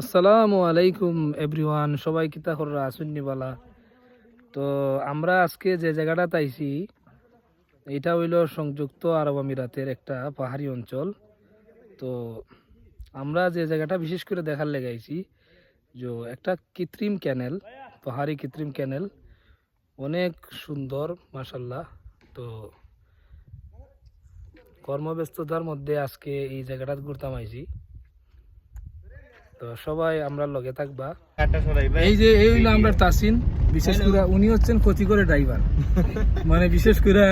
আসসালামু আলাইকুম, এভরিওয়ান। সবাই কিতা কররা আসুন্নিবালা তো আমরা আজকে যে জায়গাটা তাইছি, এটা হইল সংযুক্ত আরব আমিরাতের একটা পাহাড়ি অঞ্চল। তো আমরা যে জায়গাটা বিশেষ করে দেখার লেগাইছি যে একটা কৃত্রিম ক্যানেল, পাহাড়ি কৃত্রিম ক্যানেল। অনেক সুন্দর মাসাল্লাহ তো কর্মব্যস্ততার মধ্যে আজকে এই জায়গাটা ঘুরতাম আইছি। তো সবাই আমরা লগে থাকবা। এই যে এই হইল আমরা তাসিন বিশেষ করে উনি হচ্ছেন ক্ষতি করে ড্রাইভার। মানে বিশেষ করে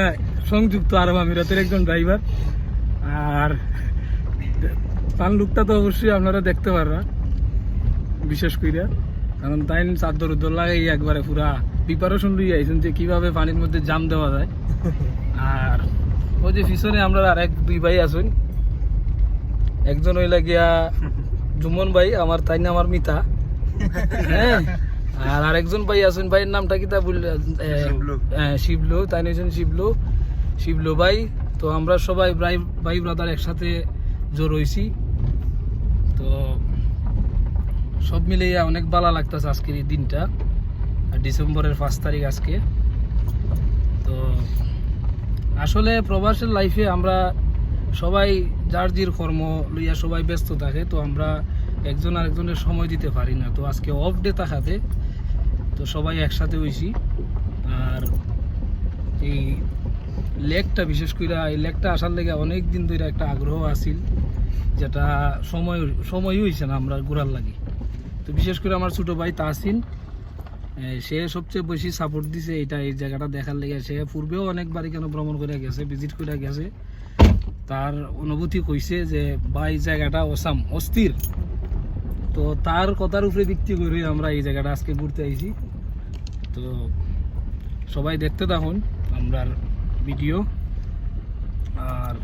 সংযুক্ত আরব আমিরাতের একজন ড্রাইভার। আর তার লুকটা তো অবশ্যই আপনারা দেখতে পাররা বিশেষ করে। কারণ তাই চাদর উদ্দর লাগাই একবারে পুরা প্রিপারেশন লই আইছেন যে কীভাবে পানির মধ্যে জাম দেওয়া যায়। আর ওই যে পিছনে আমরা আর এক দুই ভাই আছেন। একজন হইলা গিয়া জুমন ভাই আমার তাই না আমার মিতা? হ্যাঁ? আর আরেকজন ভাই আছেন ভাইয়ের নামটা কি তা বললে শিবলু। তাই নিয়েছেন শিবলু? শিবলু ভাই তো আমরা সবাই ভাই ভাই ব্রাদার একসাথে জোর হইছি। তো সব মিলিয়ে অনেক ভালো লাগতেছে আজকের এই দিনটা আর ডিসেম্বরের পাঁচ তারিখ আজকে। তো আসলে প্রবাসের লাইফে আমরা সবাই যার জির কর্ম লইয়া সবাই ব্যস্ত থাকে, তো আমরা একজন আরেকজনের সময় দিতে পারি না। তো আজকে অফ ডে থাকাতে তো সবাই একসাথে হইছি। আর এই লেকটা, বিশেষ করে এই লেকটা আসার লেগে অনেক দিন ধরে একটা আগ্রহ আছিল, যেটা সময় সময় হয়েছে না আমরা ঘোরার লাগে। তো বিশেষ করে আমার ছোট ভাই তাসিন সে সবচেয়ে বেশি সাপোর্ট দিছে এটা এই জায়গাটা দেখার লেগে। সে পূর্বেও অনেকবার কেন ভ্রমণ করে গেছে ভিজিট করে গেছে। তার অনুভূতি কইছে যে, ভাই জায়গাটা অসাম, অস্থির। তো তার কথার উপরে ভিত্তি করে আমরা এই জায়গাটা আজকে ঘুরতে আইছি। তো সবাই দেখতে থাকুন আমরার ভিডিও, আর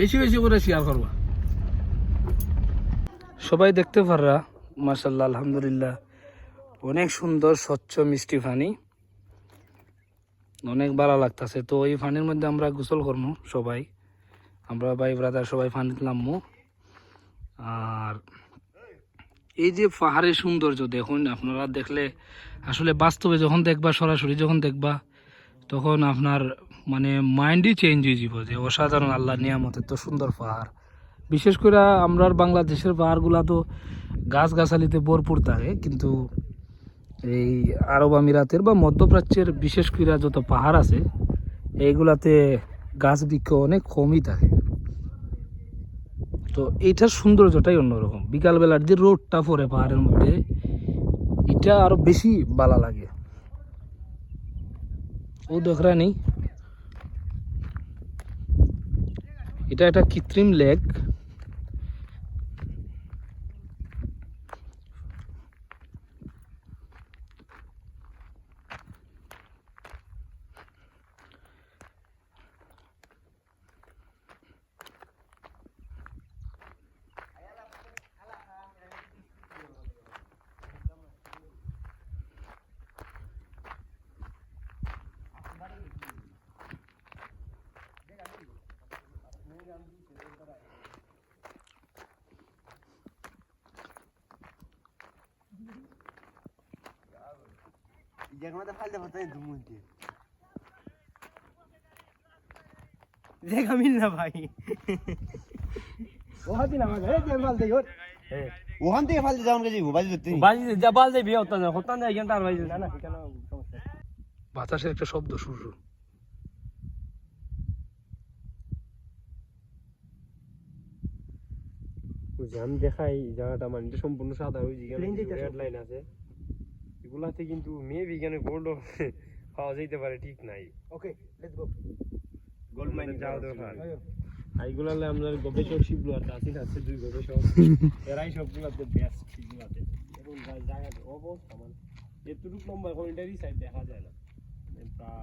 বেশি বেশি করে শেয়ার করবা। সবাই দেখতে পাররা মার্শাল্লাহ আলহামদুলিল্লাহ, অনেক সুন্দর, স্বচ্ছ, মিষ্টি পানি। অনেক ভালো লাগতেছে। তো এই পানির মধ্যে আমরা গোসল করব সবাই। আমরা ভাই ব্রাদার সবাই পানিতে নামবো আর এই যে পাহাড়ের সৌন্দর্য দেখুন, আপনারা দেখলে আসলে বাস্তবে যখন দেখবা, সরাসরি যখন দেখবা, তখন আপনার মানে মাইন্ডই চেঞ্জ হয়ে যাব যে অসাধারণ আল্লাহ নিয়ামতের তো সুন্দর পাহাড়। বিশেষ করে আমরা বাংলাদেশের পাহাড়গুলা তো গাছ গাছালিতে ভরপুর থাকে, কিন্তু এই আরব আমিরাতের বা মধ্যপ্রাচ্যের বিশেষ করে যত পাহাড় আছে, এইগুলাতে গাছ বৃক্ষ অনেক কমই থাকে। তো এইটার সৌন্দর্যটাই অন্যরকম। বিকালবেলার যে রোডটা পরে পাহাড়ের মধ্যে, এটা আরও বেশি বালা লাগে। ও দেখরা নেই। এটা একটা কৃত্রিম লেক ফালতে জায়গা মিল না ভাই। ওখান থেকে যে ওর ওখান থেকে ফালতে বাজি ধরতে। বাজি যা বাল যাই বিয়ে হতো না হতো না এখানটা আর বাজি না না সমস্যা বাতাসের একটা শব্দ শুরু। আমি দেখাই জায়গাটা মানে সম্পূর্ণ সাদা ওই Plain যেটা রেড লাইন আছে। এগুলাতে কিন্তু মেয়ে বিজ্ঞানে গোল্ড পাওয়া যাইতে পারে ঠিক নাই। Okay let's go gold mine যাওয়া দরকার। এইগুলালে আমরা গবেষক শিবলু আর তাসিন আছে দুই গবেষক। এরাই সবগুলাতে বেস্ট শিবলুতে এবং জায়গা অবস্থা মানে এতটুকু লম্বা কোন সাইড দেখা যায় না। প্রায়